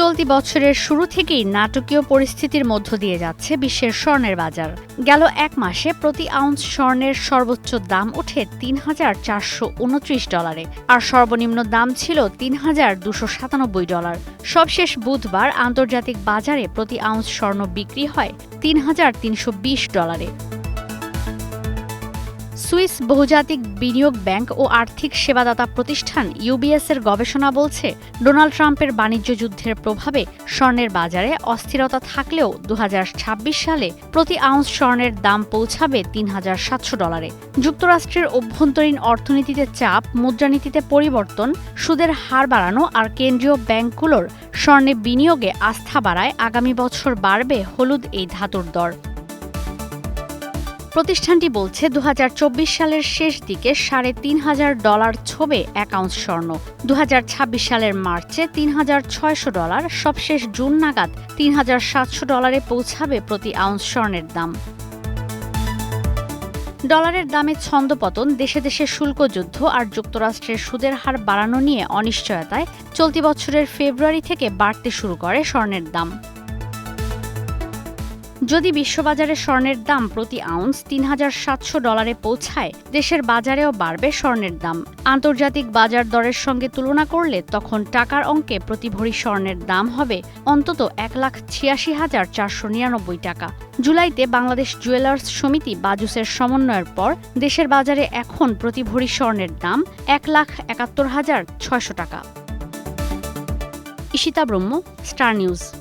চলতি বছরের শুরু থেকেই নাটকীয় পরিস্থিতির মধ্য দিয়ে যাচ্ছে বিশ্বের স্বর্ণের বাজার। গেল এক মাসে প্রতি আউন্স স্বর্ণের সর্বোচ্চ দাম ওঠে তিন হাজার চারশো উনত্রিশ ডলারে, আর সর্বনিম্ন দাম ছিল তিন হাজার দুশো সাতানব্বই ডলার। সবশেষ বুধবার আন্তর্জাতিক বাজারে প্রতি আউন্স স্বর্ণ বিক্রি হয় তিন হাজার তিনশো বিশ ডলারে। সুইস বহুজাতিক বিনিয়োগ ব্যাংক ও আর্থিক সেবাদাতা প্রতিষ্ঠান ইউবিএস এর গবেষণা বলছে, ডোনাল্ড ট্রাম্পের বাণিজ্য যুদ্ধের প্রভাবে স্বর্ণের বাজারে অস্থিরতা থাকলেও দুহাজার ছাব্বিশ সালে প্রতি আউন্স স্বর্ণের দাম পৌঁছাবে তিন হাজার সাতশো ডলারে। যুক্তরাষ্ট্রের অভ্যন্তরীণ অর্থনীতিতে চাপ, মুদ্রানীতিতে পরিবর্তন, সুদের হার বাড়ানো আর কেন্দ্রীয় ব্যাংকগুলোর স্বর্ণে বিনিয়োগে আস্থা বাড়ায় আগামী বছর বাড়বে হলুদ এই ধাতুর দর। প্রতিষ্ঠানটি বলছে দু হাজার চব্বিশ সালের শেষ দিকে সাড়ে তিন হাজার ডলার ছবে এক আউন্স স্বর্ণ। দু হাজার ছাব্বিশ সালের মার্চে তিন হাজার ছয়শো ডলার, সবশেষ জুন নাগাদ তিন হাজার সাতশো ডলারে পৌঁছাবে প্রতি আউন্স স্বর্ণের দাম। ডলারের দামে ছন্দপতন, দেশে দেশে শুল্ক যুদ্ধ আর যুক্তরাষ্ট্রের সুদের হার বাড়ানো নিয়ে অনিশ্চয়তায় চলতি বছরের ফেব্রুয়ারি থেকে বাড়তে শুরু করে স্বর্ণের দাম। যদি বিশ্ববাজারে স্বর্ণের দাম প্রতি আউন্স তিন হাজার সাতশো ডলারে পৌঁছায়, দেশের বাজারেও বাড়বে স্বর্ণের দাম। আন্তর্জাতিক বাজার দরের সঙ্গে তুলনা করলে তখন টাকার অঙ্কে প্রতি ভরি স্বর্ণের দাম হবে অন্তত এক লাখ ছিয়াশি হাজার চারশো নিরানব্বই টাকা। জুলাইতে বাংলাদেশ জুয়েলার্স সমিতি বাজুসের সমন্বয়ের পর দেশের বাজারে এখন প্রতি ভরি স্বর্ণের দাম এক লাখ একাত্তর হাজার ছয়শো টাকা। ইশিতা ব্রহ্ম, স্টার নিউজ।